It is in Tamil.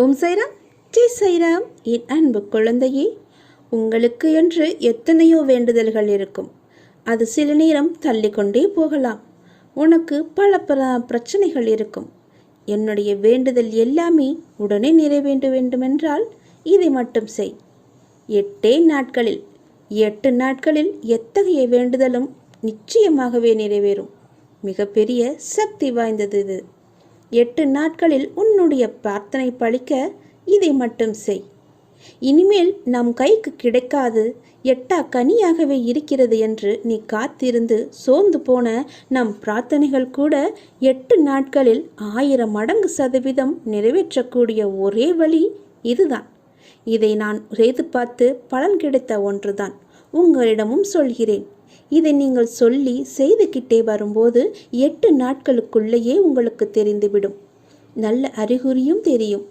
ஓம் சைராம். ஜெய் சைராம். என் அன்பு குழந்தையே உங்களுக்கு என்று எத்தனையோ வேண்டுதல்கள் இருக்கும். அது சில நேரம் தள்ளிக்கொண்டே போகலாம். உனக்கு பல பல பிரச்சனைகள் இருக்கும். என்னுடைய வேண்டுதல் எல்லாமே உடனே நிறைவேண்ட வேண்டுமென்றால் இதை மட்டும் செய். எட்டே நாட்களில் எட்டு நாட்களில் எத்தகைய வேண்டுதலும் நிச்சயமாகவே நிறைவேறும். மிகப்பெரிய சக்தி வாய்ந்தது இது. எட்டு நாட்களில் உன்னுடைய பிரார்த்தனை பழிக்க இதை மட்டும் செய். இனிமேல் நம் கைக்கு கிடைக்காது எட்டா கனியாகவே இருக்கிறது என்று நீ காத்திருந்து சோர்ந்து போன நம் பிரார்த்தனைகள் கூட எட்டு நாட்களில் ஆயிரம் மடங்கு சதவீதம் நிறைவேற்றக்கூடிய ஒரே வழி இதுதான். இதை நான் செய்து பார்த்து பலன் கிடைத்த ஒன்றுதான். உங்களிடமும் சொல்கிறேன். இதை நீங்கள் சொல்லி செய்துகிட்டே வரும்போது எட்டு நாட்களுக்குள்ளேயே உங்களுக்கு தெரிந்துவிடும். நல்ல அறிகுறியும் தெரியும்.